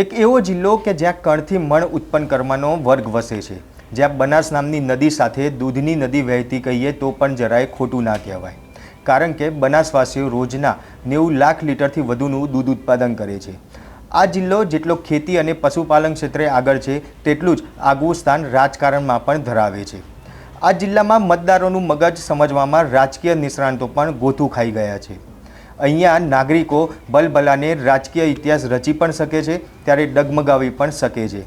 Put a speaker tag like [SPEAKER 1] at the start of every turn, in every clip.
[SPEAKER 1] એક એવો જિલ્લો કે જ્યાં કણથી મણ ઉત્પન્ન કરવાનો વર્ગ વસે છે. જ્યાં બનાસ નામની નદી સાથે દૂધની નદી વહેતી કહીએ તો પણ જરાય ખોટું ના કહેવાય. કારણ કે બનાસવાસીઓ રોજના નેવું લાખ લીટરથી વધુનું દૂધ ઉત્પાદન કરે છે. આ જિલ્લો જેટલો ખેતી અને પશુપાલન ક્ષેત્રે આગળ છે, તેટલું જ આગવું સ્થાન રાજકારણમાં પણ ધરાવે છે. આ જિલ્લામાં મતદારોનું મગજ સમજવામાં રાજકીય નિષ્ણાંતો પણ ગોથું ખાઈ ગયા છે. અહીંયા નાગરિકો બલબલાને રાજકીય ઇતિહાસ રચી પણ શકે છે, ત્યારે ડગમગાવી પણ શકે છે.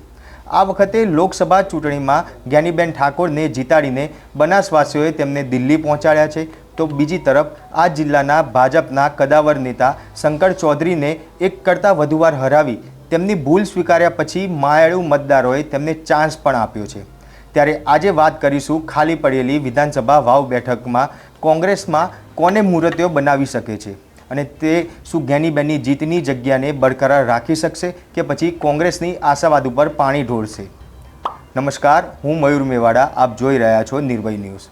[SPEAKER 1] આ વખતે લોકસભા ચૂંટણીમાં જ્ઞાનીબેન ઠાકોરને જીતાડીને બનાસવાસીઓએ તેમને દિલ્હી પહોંચાડ્યા છે. તો બીજી તરફ, આ જિલ્લાના ભાજપના કદાવર નેતા શંકર ચૌધરીને એક કરતાં વધુ વાર હરાવી તેમની ભૂલ સ્વીકાર્યા પછી માયાળુ મતદારોએ તેમને ચાન્સ પણ આપ્યો છે. ત્યારે આજે વાત કરીશું ખાલી પડેલી વિધાનસભા વાવ બેઠકમાં કોંગ્રેસમાં કોને મુહૂર્તિઓ બનાવી શકે છે. અને તે શું જ્ઞાનીબેનની જીતની જગ્યાને બરકરાર રાખી શકશે કે પછી કોંગ્રેસની આશાવાદ ઉપર પાણી ઢોળશે? નમસ્કાર, હું મયુર મેવાડા, આપ જોઈ રહ્યા છો નિર્ભય ન્યૂઝ.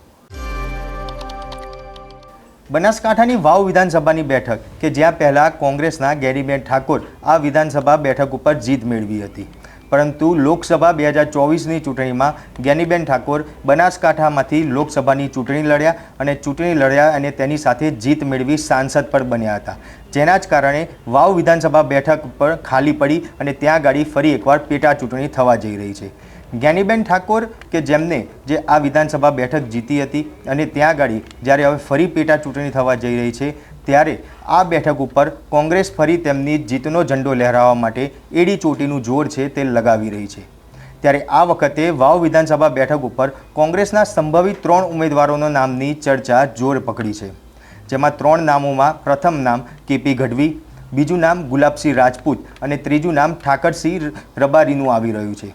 [SPEAKER 1] બનાસકાંઠાની વાવ વિધાનસભાની બેઠક, કે જ્યાં પહેલાં કોંગ્રેસના ગેરીબેન ઠાકોર આ વિધાનસભા બેઠક ઉપર જીત મેળવી હતી. પરંતુ લોકસભા બે હજાર ચોવીસની ચૂંટણીમાં જ્ઞાનીબેન ઠાકોર બનાસકાંઠામાંથી લોકસભાની ચૂંટણી લડ્યા અને ચૂંટણી લડ્યા અને તેની સાથે જીત મેળવી સાંસદ પણ બન્યા હતા. જેના જ કારણે વાવ વિધાનસભા બેઠક પર ખાલી પડી અને ત્યાં ગાડી ફરી એકવાર પેટા ચૂંટણી થવા જઈ રહી છે. જ્ઞાનીબેન ઠાકોર કે જેમને જે આ વિધાનસભા બેઠક જીતી હતી અને ત્યાં ગાડી જ્યારે હવે ફરી પેટા ચૂંટણી થવા જઈ રહી છે ત્યારે આ બેઠક ઉપર કોંગ્રેસ ફરી તેમની જીતનો ઝંડો લહેરાવવા માટે એડી ચોટીનું જોર છે તે લગાવી રહી છે. ત્યારે આ વખતે વાવ વિધાનસભા બેઠક ઉપર કોંગ્રેસના સંભવિત ત્રણ ઉમેદવારોના નામની ચર્ચા જોર પકડી છે. જેમાં ત્રણ નામોમાં પ્રથમ નામ કેપી ગઢવી, બીજું નામ ગુલાબસિંહ રાજપૂત અને ત્રીજું નામ ઠાકરસિંહ રબારીનું આવી રહ્યું છે.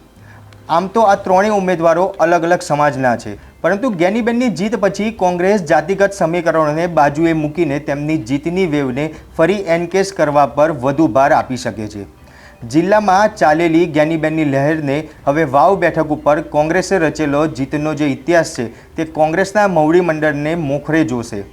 [SPEAKER 1] આમ તો આ ત્રણેય ઉમેદવારો અલગ અલગ સમાજના છે. પરંતુ જ્ઞાનીબેનની જીત પછી કોંગ્રેસ જાતિગત સમીકરણોને બાજુએ મૂકીને તેમની જીતની વેવને ફરી એનકેસ કરવા પર વધુ ભાર આપી શકે છે. જિલ્લામાં ચાલેલી જ્ઞાનીબેનની લહેરને હવે વાવ બેઠક ઉપર કોંગ્રેસે રચેલો જીતનો જે ઇતિહાસ છે તે કોંગ્રેસના મવડી મંડળને મોખરે જોશે.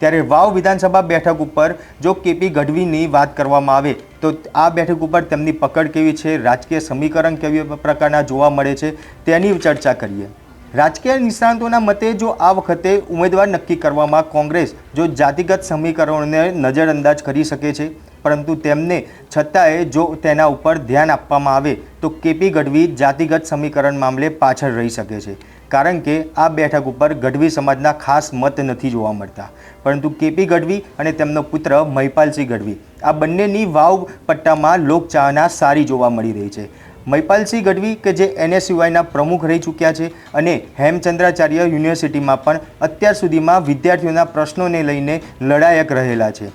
[SPEAKER 1] ત્યારે વાવ વિધાનસભા બેઠક ઉપર જો કેપી ગઢવીની વાત કરવામાં આવે તો આ બેઠક ઉપર તેમની પકડ કેવી છે? રાજકીય સમીકરણ કેવી પ્રકારના જોવા મળે છે? તેની ચર્ચા કરીએ. રાજકીય નિષ્ણાંતોના મતે જો આ વખતે ઉમેદવાર નક્કી કરવામાં કોંગ્રેસ જો જાતિગત સમીકરણોને નજરઅંદાજ કરી શકે છે, પરંતુ તેમને છતાંય જો તેના ઉપર ધ્યાન આપવામાં આવે, તો કેપી ગઢવી જાતિગત સમીકરણ મામલે પાછળ રહી શકે છે. કારણ કે આ બેઠક ઉપર ગઢવી સમાજના ખાસ મત નથી જોવા મળતા. પરંતુ કેપી ગઢવી અને તેમનો પુત્ર મહિપાલસિંહ ગઢવી, આ બંનેની વાવ પટ્ટામાં લોકચાહના સારી જોવા મળી રહી છે. મહિપાલસિંહ ગઢવી કે જે એનએસયુઆઈના પ્રમુખ રહી ચૂક્યા છે અને હેમચંદ્રાચાર્ય યુનિવર્સિટીમાં પણ અત્યાર સુધીમાં વિદ્યાર્થીઓના પ્રશ્નોને લઈને લડાયક રહેલા છે.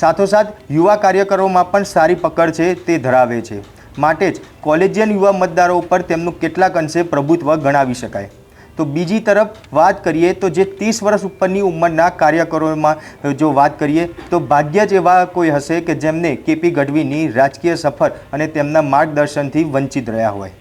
[SPEAKER 1] સાથોસાથ યુવા કાર્યકરોમાં પણ સારી પકડ છે તે ધરાવે છે. માટે જ કોલેજિયન યુવા મતદારો ઉપર તેમનું કેટલાક અંશે પ્રભુત્વ ગણાવી શકાય. તો બીજી તરફ વાત કરીએ તો જે ત્રીસ વર્ષ ઉપરની ઉંમરના કાર્યકરોમાં જો વાત કરીએ તો ભાગ્ય જ એવા કોઈ હશે કે જેમને કેપી ગઢવીની રાજકીય સફર અને તેમના માર્ગદર્શનથી વંચિત રહ્યા હોય.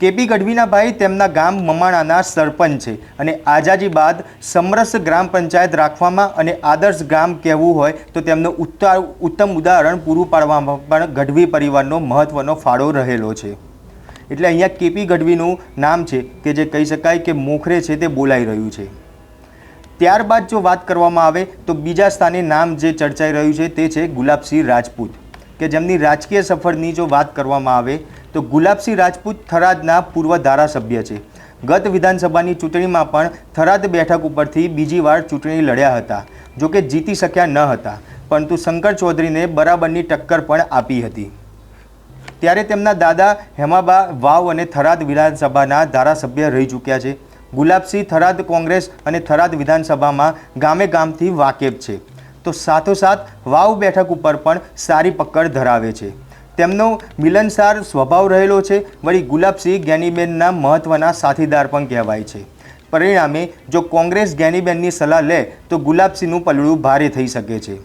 [SPEAKER 1] કેપી ગઢવીના ભાઈ તેમના ગામ મમાણાના સરપંચ છે અને આઝાદી બાદ સમરસ ગ્રામ પંચાયત રાખવામાં અને આદર્શ ગામ કહેવું હોય તો તેમનું ઉત્તા, ઉત્તમ ઉદાહરણ પૂરું પાડવામાં પણ ગઢવી પરિવારનો મહત્ત્વનો ફાળો રહેલો છે. એટલે અહીંયા કેપી ગઢવીનું નામ છે કે જે કહી શકાય કે મોખરે છે તે બોલાઈ રહ્યું છે. ત્યારબાદ જો વાત કરવામાં આવે તો બીજા સ્થાને નામ જે ચર્ચાઈ રહ્યું છે તે છે ગુલાબસિંહ રાજપૂત. કે જેમની રાજકીય સફરની જો વાત કરવામાં આવે તો ગુલાબસિંહ રાજપૂત થરાદના પૂર્વ ધારાસભ્ય છે. ગત વિધાનસભાની ચૂંટણીમાં પણ થરાદ બેઠક ઉપરથી બીજી વાર ચૂંટણી લડ્યા હતા. જો કે જીતી શક્યા ન હતા. પરંતુ શંકર ચૌધરીને બરાબરની ટક્કર પણ આપી હતી. ત્યારે તેમના દાદા હેમાબા વાવ અને થરાદ વિધાનસભાના ધારાસભ્ય રહી ચૂક્યા છે. ગુલાબસિંહ થરાદ કોંગ્રેસ અને થરાદ વિધાનસભામાં ગામે ગામથી વાકેફ છે. તો સાથોસાથ વાવ બેઠક ઉપર પણ સારી પકડ ધરાવે છે. તેમનો મિલનસાર સ્વભાવ રહેલો છે, વળી ગુલાબસિંહ જ્ઞાનીબેનના મહત્ત્વના સાથીદાર પણ કહેવાય છે. પરિણામે જો કોંગ્રેસ જ્ઞાનીબેનની સલાહ લે, તો ગુલાબસિંહનું પલડું ભારે થઈ શકે છે.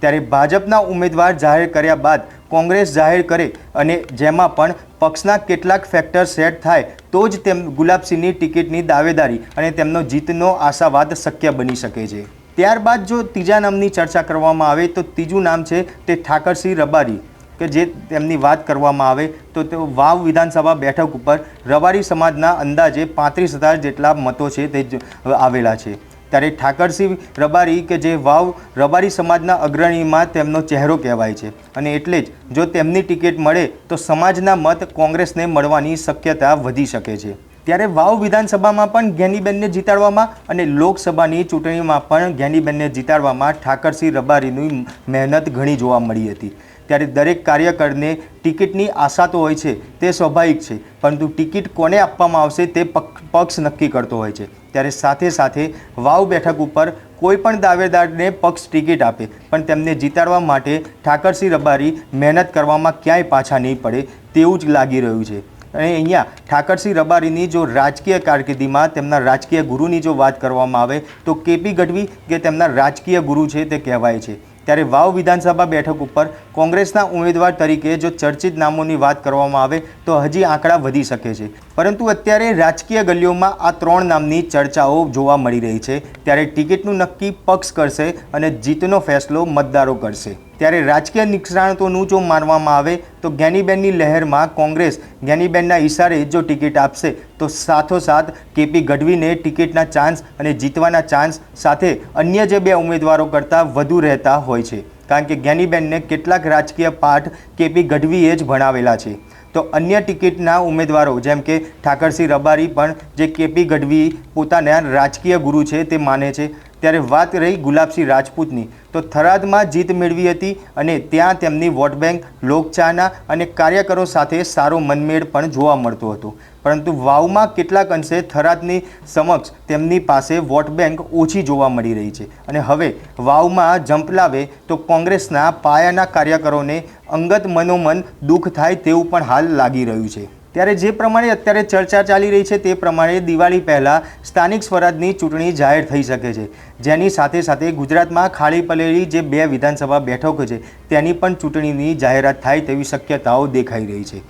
[SPEAKER 1] ત્યારે ભાજપના ઉમેદવાર જાહેર કર્યા બાદ કોંગ્રેસ જાહેર કરે અને જેમાં પણ પક્ષના કેટલાક ફેક્ટર સેટ થાય, તો જ તેમ ગુલાબસિંહની ટિકિટની દાવેદારી અને તેમનો જીતનો આશાવાદ શક્ય બની શકે છે. ત્યારબાદ જો ત્રીજા નામની ચર્ચા કરવામાં આવે, તો ત્રીજું નામ છે તે ઠાકરસિંહ રબારી, કે જે તેમની વાત કરવામાં આવે, તો તેઓ વાવ વિધાનસભા બેઠક ઉપર રબારી સમાજના અંદાજે પાંત્રીસ હજાર જેટલા મતો છે તે આવેલા છે. ત્યારે ઠાકરસિંહ રબારી કે જે વાવ રબારી સમાજના અગ્રણીમાં તેમનો ચહેરો કહેવાય છે. અને એટલે જ જો તેમની ટિકિટ મળે તો સમાજના મત કોંગ્રેસને મળવાની શક્યતા વધી શકે છે. ત્યારે વાવ વિધાનસભામાં પણ જ્ઞાનીબેનને જીતાડવામાં અને લોકસભાની ચૂંટણીમાં પણ જ્ઞાનીબેનને જીતાડવામાં ઠાકરસિંહ રબારીની મહેનત ઘણી જોવા મળી હતી. ત્યારે દરેક કાર્યકરને ટિકિટની આશા તો હોય છે, તે સ્વાભાવિક છે, પરંતુ ટિકિટ કોને આપવામાં આવશે તે પક- પક્ષ નક્કી કરતો હોય છે. ત્યારે સાથે સાથે વાવ બેઠક ઉપર કોઈ પણ દાવેદારને પક્ષ ટિકિટ આપે, પણ તેમને જીતાડવા માટે ઠાકરસિંહ રબારી મહેનત કરવામાં ક્યાંય પાછા નહીં પડે તેવું જ લાગી રહ્યું છે. અને અહીંયા ઠાકરસિંહ રબારીની જો રાજકીય કારકિર્દીમાં તેમના રાજકીય ગુરુની જો વાત કરવામાં આવે, તો કેપી ગઢવી કે તેમના રાજકીય ગુરુ છે તે કહેવાય છે. ત્યારે વાવ વિધાનસભા બેઠક ઉપર કોંગ્રેસના ઉમેદવાર તરીકે જો ચર્ચિત નામોની વાત કરવામાં આવે તો હજી આંકડા વધી શકે છે. પરંતુ અત્યારે રાજકીય ગલીઓમાં આ ત્રણ નામની ચર્ચાઓ જોવા મળી રહી છે. ત્યારે ટિકિટનું નક્કી પક્ષ કરશે અને જીતનો ફેસલો મતદારો કરશે. ત્યારે રાજકીય નિષ્ણાતોનું જો માનવામાં આવે તો જ્ઞાનીબેનની લહેરમાં કોંગ્રેસ જ્ઞાનીબેનના ઇશારે જો ટિકિટ આપશે, તો સાથોસાથ કેપી ગઢવીને ટિકિટના ચાન્સ અને જીતવાના ચાન્સ સાથે અન્ય જે બે ઉમેદવારો કરતાં વધુ રહેતા હોય છે. કારણ કે જ્ઞાનીબેનને કેટલાક રાજકીય પાઠ કેપી ગઢવીએ જ ભણાવેલા છે. તો અન્ય ટિકિટના ઉમેદવારો, જેમ કે ઠાકરસિંહ રબારી પણ જે કેપી ગઢવી પોતાના રાજકીય ગુરુ છે તે માને છે. ત્યારે વાત રહી ગુલાબસિંહ રાજપૂતની. તો થરાદમાં જીત મેળવી હતી અને ત્યાં તેમની વોટ બેંક, લોકચાહના અને કાર્યકરો સાથે સારો મનમેળ પણ જોવા મળતો હતો. પરંતુ વાવમાં કેટલાક અંશે થરાદની સમક્ષ તેમની પાસે વોટ બેંક ઓછી જોવા મળી રહી છે. અને હવે વાવમાં જંપ લાવે તો કોંગ્રેસના પાયાના કાર્યકરોને અંગત મનોમન દુઃખ થાય તેવું પણ હાલ લાગી રહ્યું છે. ત્યારે જે પ્રમાણે અત્યારે ચર્ચા ચાલી રહી છે તે પ્રમાણે દિવાળી પહેલાં સ્થાનિક સ્વરાજની ચૂંટણી જાહેર થઈ શકે છે. જેની સાથે સાથે ગુજરાતમાં ખાલી પડેલી જે બે વિધાનસભા બેઠકો છે, તેની પણ ચૂંટણીની જાહેરાત થાય તેવી શક્યતાઓ દેખાઈ રહી છે.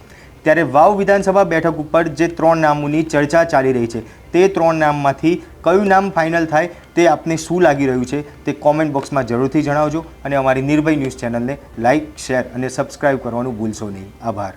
[SPEAKER 1] ત્યારે વાવ વિધાનસભા બેઠક ઉપર જે ત્રણ નામોની ચર્ચા ચાલી રહી છે, તે ત્રણ નામમાંથી કયું નામ ફાઇનલ થાય તે આપને શું લાગી રહ્યું છે તે કોમેન્ટ બોક્સમાં જરૂરથી જણાવજો અને અમારી નિર્ભય ન્યૂઝ ચેનલને લાઇક શેર અને સબસ્ક્રાઇબ કરવાનું ભૂલશો નહીં. આભાર.